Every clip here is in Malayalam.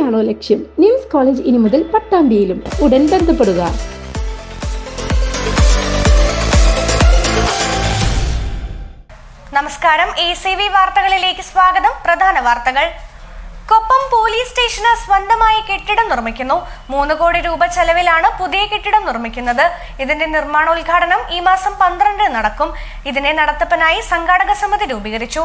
തന്നെയാണോ ലക്ഷ്യം? നിംസ് കോളേജ് ഇനി മുതൽ പട്ടാമ്പിയിലും ഉടൻ ബന്ധപ്പെടുക. നമസ്കാരം. എ സി വി വാർത്തകളിലേക്ക് സ്വാഗതം. പ്രധാന വാർത്തകൾ. കൊപ്പം പോലീസ് സ്റ്റേഷന് സ്വന്തമായി കെട്ടിടം നിർമ്മിക്കുന്നു. മൂന്ന് കോടി രൂപ ചെലവിലാണ് പുതിയ കെട്ടിടം നിർമ്മിക്കുന്നത്. ഇതിന്റെ നിർമ്മാണോദ്ഘാടനം ഈ മാസം പന്ത്രണ്ടിന് നടക്കും. ഇതിനെ നടത്തപ്പനായി സംഘാടക സമിതി രൂപീകരിച്ചു.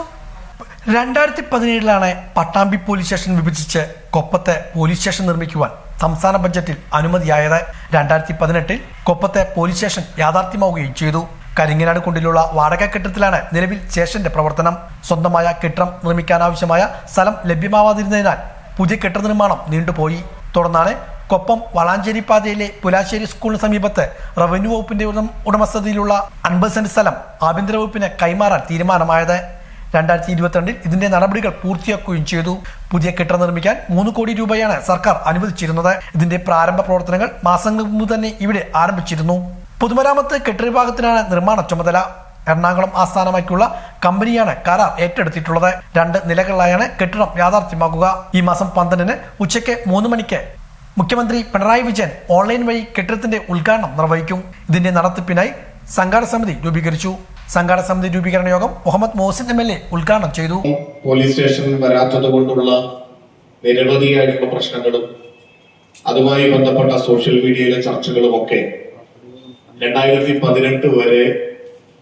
രണ്ടായിരത്തി പതിനേഴിലാണ് പട്ടാമ്പി പോലീസ് സ്റ്റേഷൻ വിഭജിച്ച് കൊപ്പത്തെ പോലീസ് സ്റ്റേഷൻ നിർമ്മിക്കുവാൻ സംസ്ഥാന ബജറ്റിൽ അനുമതിയായത്. രണ്ടായിരത്തി പതിനെട്ടിൽ കൊപ്പത്തെ പോലീസ് സ്റ്റേഷൻ യാഥാർത്ഥ്യമാവുകയും ചെയ്തു. കരിങ്ങനാട് കൊണ്ടിലുള്ള വാടക കെട്ടിടത്തിലാണ് നിലവിൽ സ്റ്റേഷന്റെ പ്രവർത്തനം. സ്വന്തമായ കെട്ടിടം നിർമ്മിക്കാനാവശ്യമായ സ്ഥലം ലഭ്യമാവാതിരുന്നതിനാൽ പുതിയ കെട്ടിട നിർമ്മാണം നീണ്ടുപോയി. തുടർന്നാണ് കൊപ്പം വളാഞ്ചേരി പാതയിലെ പുലാശ്ശേരി സ്കൂളിന് സമീപത്ത് റവന്യൂ വകുപ്പിന്റെ ഉടമ- ഉടമസ്ഥതയിലുള്ള അൻപത് സെന്റ് സ്ഥലം ആഭ്യന്തര വകുപ്പിന് കൈമാറാൻ തീരുമാനമായത്. രണ്ടായിരത്തി ഇരുപത്തിരണ്ടിൽ ഇതിന്റെ നടപടികൾ പൂർത്തിയാക്കുകയും ചെയ്തു. പുതിയ കെട്ടിടം നിർമ്മിക്കാൻ മൂന്ന് കോടി രൂപയാണ് സർക്കാർ അനുവദിച്ചിരുന്നത്. ഇതിന്റെ പ്രാരംഭ പ്രവർത്തനങ്ങൾ മാസങ്ങൾക്ക് മുമ്പ് തന്നെ ഇവിടെ ആരംഭിച്ചിരുന്നു. പൊതുമരാമത്ത് കെട്ടിട വിഭാഗത്തിനാണ് നിർമ്മാണ ചുമതല. എറണാകുളം ആസ്ഥാനമാക്കിയുള്ള കമ്പനിയാണ് കരാർ ഏറ്റെടുത്തിട്ടുള്ളത്. രണ്ട് നിലകളിലായാണ് കെട്ടിടം യാഥാർത്ഥ്യമാക്കുക. ഈ മാസം പന്ത്രണ്ടിന് ഉച്ചയ്ക്ക് മൂന്ന് മണിക്ക് മുഖ്യമന്ത്രി പിണറായി വിജയൻ ഓൺലൈൻ വഴി കെട്ടിടത്തിന്റെ ഉദ്ഘാടനം നിർവഹിക്കും. ഇതിന്റെ നടത്തിപ്പിനായി സംഘാടക സമിതി രൂപീകരിച്ചു. സംഘാടക സമിതി രൂപീകരണ യോഗം Muhammad Mohsin M L A ഉദ്ഘാടനം ചെയ്തു. പോലീസ് സ്റ്റേഷൻ വരാത്തത് കൊണ്ടുള്ള നിരവധിയായിട്ടുള്ള പ്രശ്നങ്ങളും അതുമായി ബന്ധപ്പെട്ട സോഷ്യൽ മീഡിയയിലെ ചർച്ചകളും ഒക്കെ രണ്ടായിരത്തി പതിനെട്ട് വരെ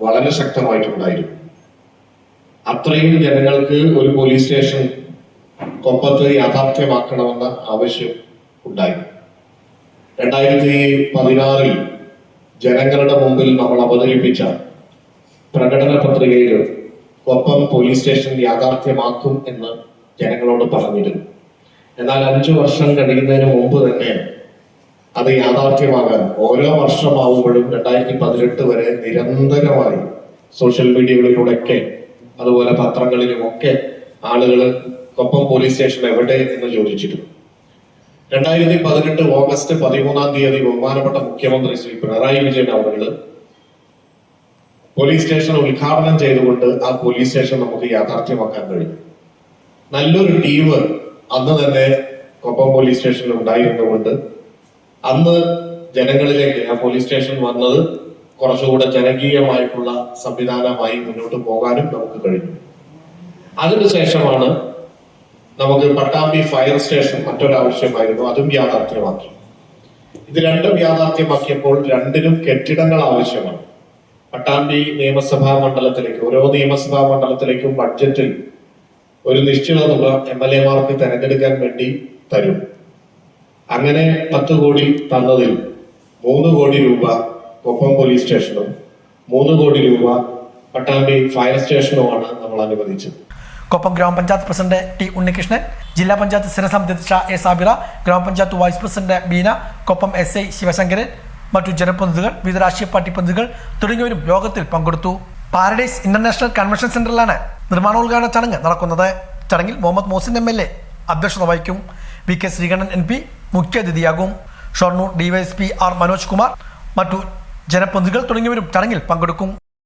വളരെ ശക്തമായിട്ടുണ്ടായിരുന്നു. അത്രയും ജനങ്ങൾക്ക് ഒരു പോലീസ് സ്റ്റേഷൻ കൊപ്പത്ത് യാഥാർത്ഥ്യമാക്കണമെന്ന ആവശ്യം ഉണ്ടായി രണ്ടായിരത്തി പതിനാറിൽ ജനങ്ങളുടെ മുമ്പിൽ നമ്മൾ അവതരിപ്പിച്ച പ്രകടന പത്രികയിൽ ഒപ്പം പോലീസ് സ്റ്റേഷൻ യാഥാർത്ഥ്യമാക്കും എന്ന് ജനങ്ങളോട് പറഞ്ഞിരുന്നു. എന്നാൽ അഞ്ചു വർഷം കഴിയുന്നതിന് മുമ്പ് തന്നെ അത് യാഥാർത്ഥ്യമാകാൻ ഓരോ വർഷമാവുമ്പോഴും രണ്ടായിരത്തി പതിനെട്ട് വരെ നിരന്തരമായി സോഷ്യൽ മീഡിയകളിലൂടെയൊക്കെ അതുപോലെ പത്രങ്ങളിലുമൊക്കെ ആളുകൾ ഒപ്പം പോലീസ് സ്റ്റേഷൻ എവിടെ എന്ന് ചോദിച്ചിരുന്നു. രണ്ടായിരത്തി പതിനെട്ട് ഓഗസ്റ്റ് പതിമൂന്നാം തീയതി ബഹുമാനപ്പെട്ട മുഖ്യമന്ത്രി ശ്രീ പിണറായി വിജയൻ അവരുടെ പോലീസ് സ്റ്റേഷൻ ഉദ്ഘാടനം ചെയ്തുകൊണ്ട് ആ പോലീസ് സ്റ്റേഷൻ നമുക്ക് യാഥാർത്ഥ്യമാക്കാൻ കഴിയും. നല്ലൊരു ടീം അന്ന് തന്നെ കൊപ്പം പോലീസ് സ്റ്റേഷനിൽ ഉണ്ടായിരുന്നുകൊണ്ട് അന്ന് ജനങ്ങളിലേക്ക് ആ പോലീസ് സ്റ്റേഷൻ വന്നത് കുറച്ചുകൂടെ ജനകീയമായിട്ടുള്ള സംവിധാനമായി മുന്നോട്ട് പോകാനും നമുക്ക് കഴിഞ്ഞു. അതിനുശേഷമാണ് നമുക്ക് പട്ടാമ്പി ഫയർ സ്റ്റേഷൻ മറ്റൊരു ആവശ്യമായിരുന്നു അതും യാഥാർത്ഥ്യമാക്കി. ഇത് രണ്ടും യാഥാർത്ഥ്യമാക്കിയപ്പോൾ രണ്ടിനും കെട്ടിടങ്ങൾ ആവശ്യമാണ്. പട്ടാമ്പി നിയമസഭാ മണ്ഡലത്തിലേക്ക് ഓരോ നിയമസഭാ മണ്ഡലത്തിലേക്കും ബഡ്ജറ്റിൽ ഒരു നിശ്ചിത തുക എം എൽ എമാർക്ക് തെരഞ്ഞെടുക്കാൻ വേണ്ടി തരും. അങ്ങനെ പത്ത് കോടി തന്നതിൽ മൂന്ന് കോടി രൂപ കൊപ്പം പോലീസ് സ്റ്റേഷനും മൂന്ന് കോടി രൂപ പട്ടാമ്പി ഫയർ സ്റ്റേഷനുമാണ് നമ്മൾ അനുവദിച്ചത്. കൊപ്പം ഗ്രാമപഞ്ചായത്ത് പ്രസിഡന്റ് ടി ഉണ്ണികൃഷ്ണൻ ജില്ലാ പഞ്ചായത്ത് സ്ഥിരസമിതി അധ്യക്ഷ എ സാബിറ ഗ്രാമപഞ്ചായത്ത് vice president Beena Koppam S I Sivasankaran മറ്റു ജനപ്രതിനിധികൾ വിവിധ രാഷ്ട്രീയ പാർട്ടി പ്രതിനിധികൾ തുടങ്ങിയവരും യോഗത്തിൽ പങ്കെടുത്തു. പാരഡൈസ് ഇന്റർനാഷണൽ കൺവെൻഷൻ സെന്ററിലാണ് നിർമ്മാണോദ്ഘാടന ചടങ്ങ് നടക്കുന്നത്. ചടങ്ങിൽ Muhammad Mohsin M L A അധ്യക്ഷത വഹിക്കും. V K Sreekandan M P മുഖ്യാതിഥിയാകും ഷൊർണൂർ ഡിവൈഎസ്പി ആർ മനോജ് കുമാർ മറ്റു ജനപ്രതിനിധികൾ തുടങ്ങിയവരും ചടങ്ങിൽ പങ്കെടുക്കും.